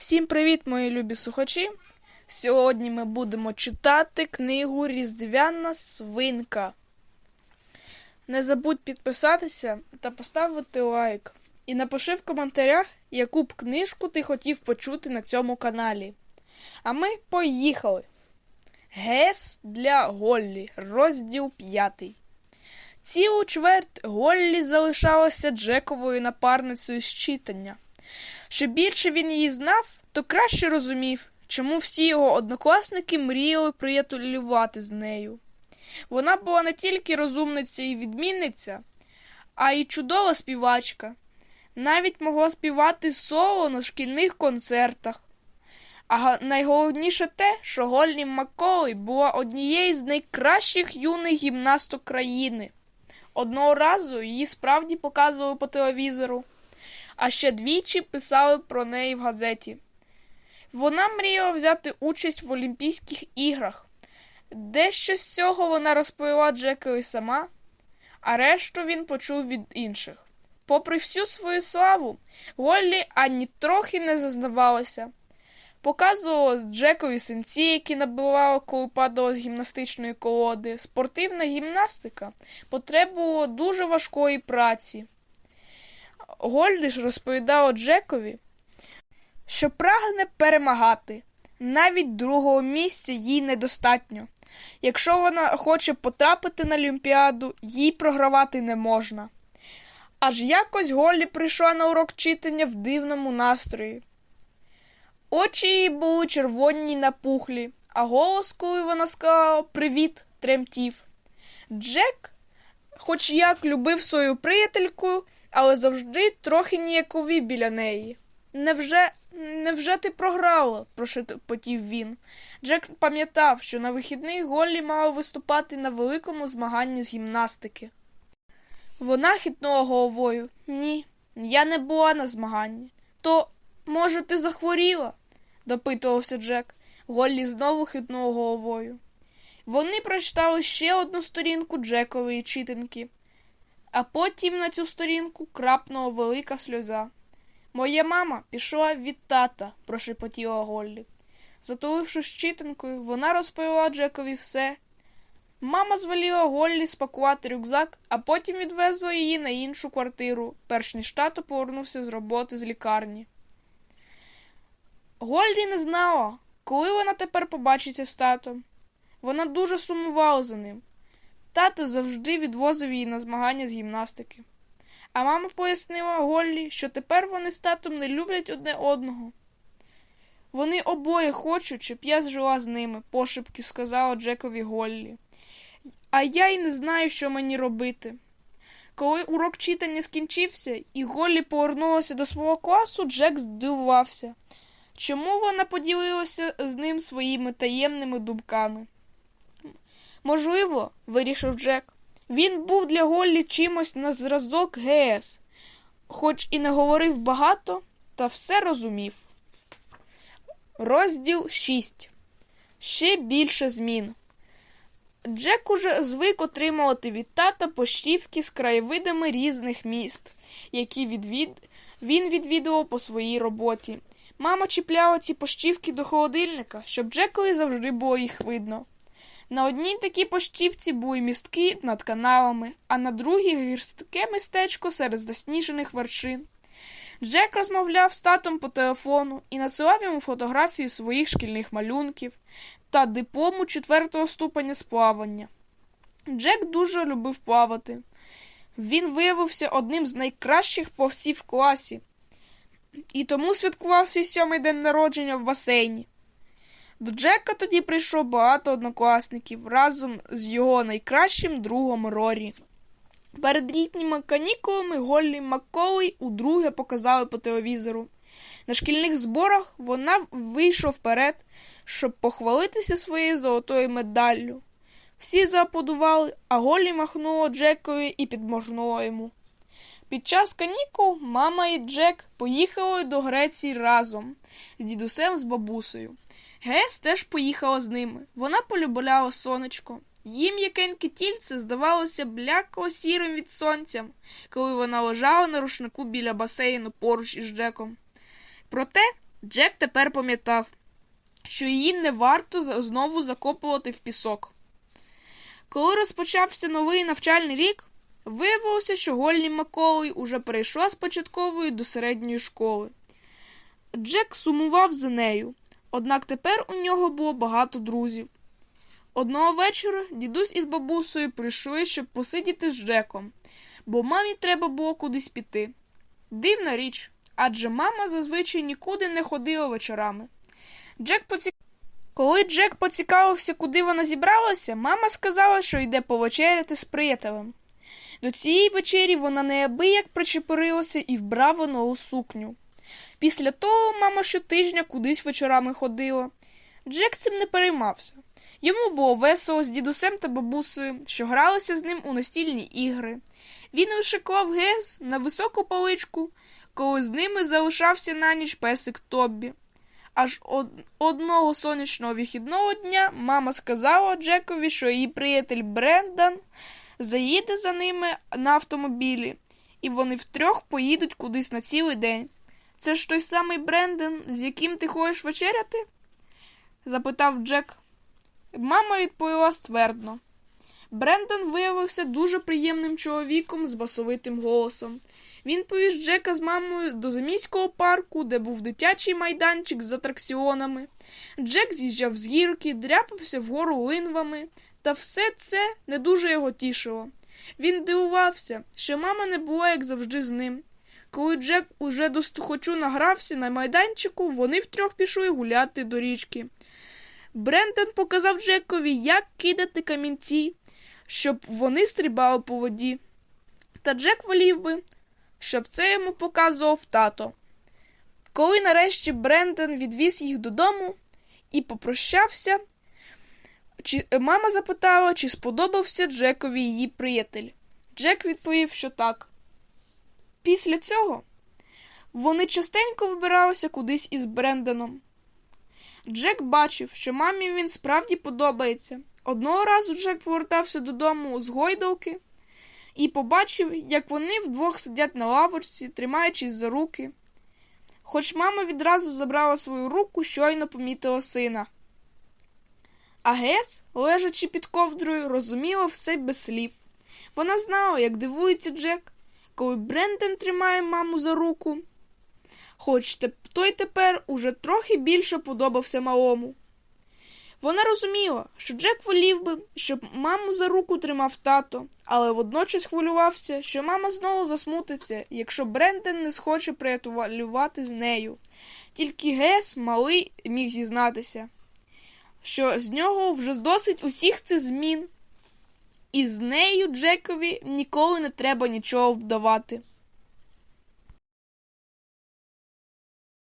Всім привіт, мої любі слухачі! Сьогодні ми будемо читати книгу Різдвяна свинка. Не забудь підписатися та поставити лайк. І напиши в коментарях, яку б книжку ти хотів почути на цьому каналі. А ми поїхали. ГЕС для Голлі, розділ 5. Цілу чверть Голлі залишалася Джековою напарницею з читання. Що більше він її знав, то краще розумів, чому всі його однокласники мріяли приятелювати з нею. Вона була не тільки розумниця і відмінниця, а й чудова співачка. Навіть могла співати соло на шкільних концертах. А найголовніше те, що Голлі Макколей була однією з найкращих юних гімнасток країни. Одного разу її справді показували по телевізору а ще двічі писали про неї в газеті. Вона мріяла взяти участь в Олімпійських іграх. Дещо з цього вона розповіла Джекові сама, а решту він почув від інших. Попри всю свою славу, Голлі ані трохи не зазнавалася. Показувала Джекові синці, які набивала, коли падала з гімнастичної колоди. Спортивна гімнастика потребувала дуже важкої праці. Ж розповідала Джекові, що прагне перемагати. Навіть другого місця їй недостатньо. Якщо вона хоче потрапити на Олімпіаду, їй програвати не можна. Аж якось Голлі прийшла на урок читання в дивному настрої. Очі її були червоні й напухлі, а голос, коли вона сказала Привіт, тремтів. Джек, хоч як любив свою приятельку, але завжди трохи ніяковів біля неї. Невже, невже ти програла? прошепотів він. Джек пам'ятав, що на вихідних Голлі мала виступати на великому змаганні з гімнастики. Вона хитнула головою. Ні, я не була на змаганні. То, може, ти захворіла? допитувався Джек. Голлі знову хитнула головою. Вони прочитали ще одну сторінку Джекової читанки а потім на цю сторінку крапнула велика сльоза. Моя мама пішла від тата, прошепотіла Голлі. Затулившись читанкою, вона розповіла Джекові все. Мама звеліла Голлі спакувати рюкзак, а потім відвезла її на іншу квартиру, перш ніж тато повернувся з роботи з лікарні. Голлі не знала, коли вона тепер побачиться з татом. Вона дуже сумувала за ним. Тато завжди відвозив її на змагання з гімнастики. А мама пояснила Голлі, що тепер вони з татом не люблять одне одного. Вони обоє хочуть, щоб я жила з ними, пошепки сказала Джекові Голлі. А я й не знаю, що мені робити. Коли урок читання скінчився і Голлі повернулася до свого класу, Джек здивувався. Чому вона поділилася з ним своїми таємними думками? Можливо, вирішив Джек. Він був для Голлі чимось на зразок ГС, хоч і не говорив багато, та все розумів. Розділ 6. Ще більше змін. Джек уже звик отримувати від тата поштівки з краєвидами різних міст, які відвід... він відвідував по своїй роботі. Мама чіпляла ці поштівки до холодильника, щоб Джекові завжди було їх видно. На одній такій поштівці були містки над каналами, а на другій гірстке містечко серед засніжених вершин. Джек розмовляв з татом по телефону і надсилав йому фотографії своїх шкільних малюнків та диплому четвертого ступеня з плавання. Джек дуже любив плавати. Він виявився одним з найкращих плавців в класі і тому святкував свій сьомий день народження в басейні. До Джека тоді прийшло багато однокласників разом з його найкращим другом Рорі. Перед літніми канікулами Голлі Макколей удруге показали по телевізору. На шкільних зборах вона вийшла вперед, щоб похвалитися своєю золотою медаллю. Всі зааплодували, а Голлі махнула Джекові і підморгнула йому. Під час канікул мама і Джек поїхали до Греції разом з дідусем з бабусею. Гес теж поїхала з ними. Вона полюбляла сонечко. Їм м'якеньке тільце здавалося блякло сірим від сонця, коли вона лежала на рушнику біля басейну поруч із Джеком. Проте Джек тепер пам'ятав, що її не варто знову закопувати в пісок. Коли розпочався новий навчальний рік, виявилося, що Голлі Маколей уже перейшла з початкової до середньої школи. Джек сумував за нею, однак тепер у нього було багато друзів. Одного вечора дідусь із бабусею прийшли, щоб посидіти з Джеком, бо мамі треба було кудись піти. Дивна річ, адже мама зазвичай нікуди не ходила вечорами. Джек поці... Коли Джек поцікавився, куди вона зібралася, мама сказала, що йде повечеряти з приятелем. До цієї вечері вона неабияк причепурилася і вбрала нову сукню. Після того мама щотижня кудись вечорами ходила. Джек цим не переймався. Йому було весело з дідусем та бабусею, що гралися з ним у настільні ігри. Він лише клав гез на високу поличку, коли з ними залишався на ніч песик Тоббі. Аж од- одного сонячного вихідного дня мама сказала Джекові, що її приятель Брендан заїде за ними на автомобілі, і вони втрьох поїдуть кудись на цілий день. Це ж той самий Брендон, з яким ти ходиш вечеряти? запитав Джек. Мама відповіла ствердно. Брендон виявився дуже приємним чоловіком з басовитим голосом. Він повіз Джека з мамою до заміського парку, де був дитячий майданчик з атракціонами. Джек з'їжджав з гірки, дряпався вгору линвами, та все це не дуже його тішило. Він дивувався, що мама не була, як завжди, з ним. Коли Джек уже до стухочу награвся на майданчику, вони втрьох пішли гуляти до річки. Брендон показав Джекові, як кидати камінці, щоб вони стрибали по воді. Та Джек волів би, щоб це йому показував тато. Коли нарешті Брендон відвіз їх додому і попрощався, чи, мама запитала, чи сподобався Джекові її приятель. Джек відповів, що так. Після цього вони частенько вибиралися кудись із Брендоном. Джек бачив, що мамі він справді подобається. Одного разу Джек повертався додому з гойдалки і побачив, як вони вдвох сидять на лавочці, тримаючись за руки. Хоч мама відразу забрала свою руку, щойно помітила сина. А Гес, лежачи під ковдрою, розуміла все без слів. Вона знала, як дивується Джек, коли Брендон тримає маму за руку. Хоч той тепер уже трохи більше подобався малому. Вона розуміла, що Джек волів би, щоб маму за руку тримав тато, але водночас хвилювався, що мама знову засмутиться, якщо Брендон не схоче приятелювати з нею. Тільки Гес, малий, міг зізнатися, що з нього вже досить усіх цих змін, і з нею Джекові ніколи не треба нічого вдавати.